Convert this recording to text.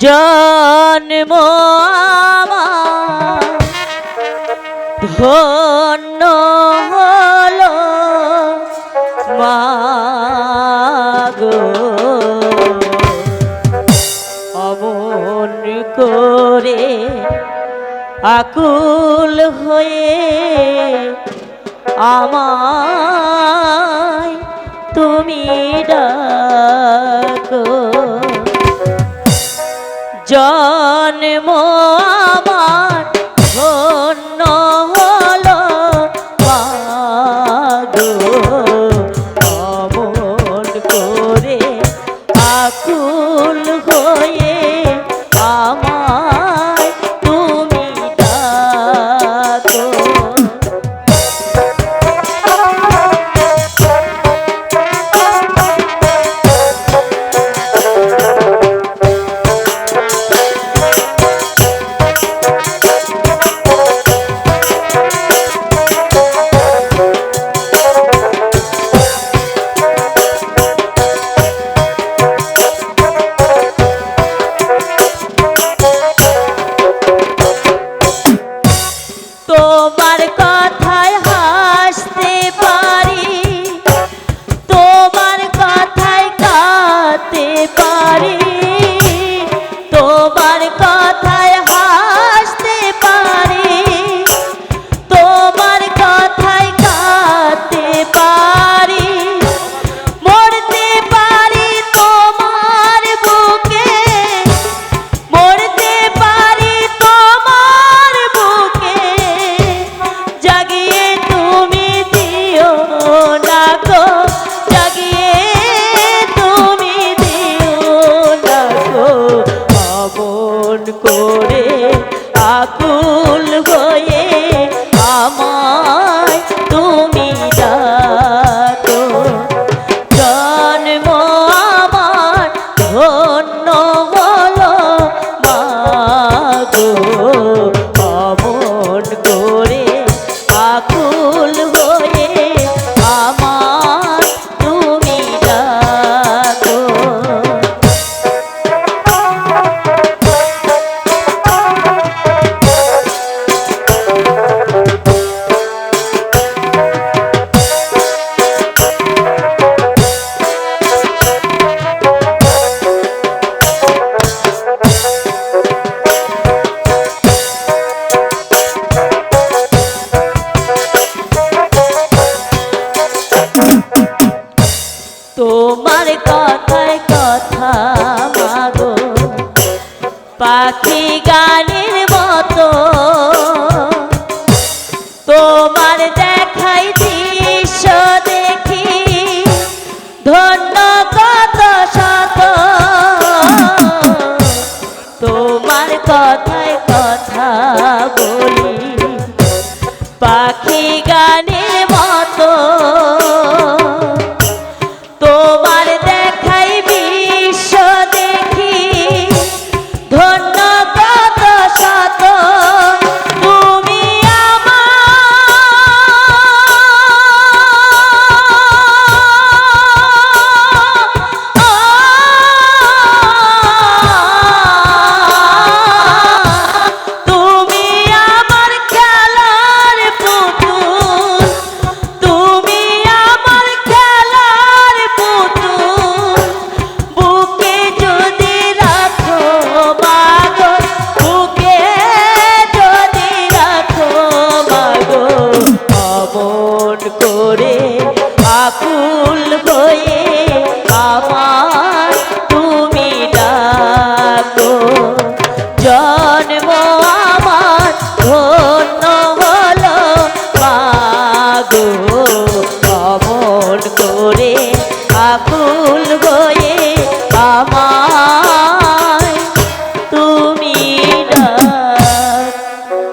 জন্ম ধন্য হলো মাগো অমন করে আকুল হয়ে আমায় তুমি ডাকো জন্ম আমার করে আকুল হয়ে করে আকুল হয়ে তোমার কথায় কথা মাগো। পাখি গানের মতো। তোমার দেখাই দৃশ্য দেখি, ধন্য কত শত। তোমার কথায় কথা বলি, পাখি গানের মতো। আকুল হয়ে আমার তুমি ডাকো। জন্ম আমার ধন্য হলো পাগো। অমন করে আকুল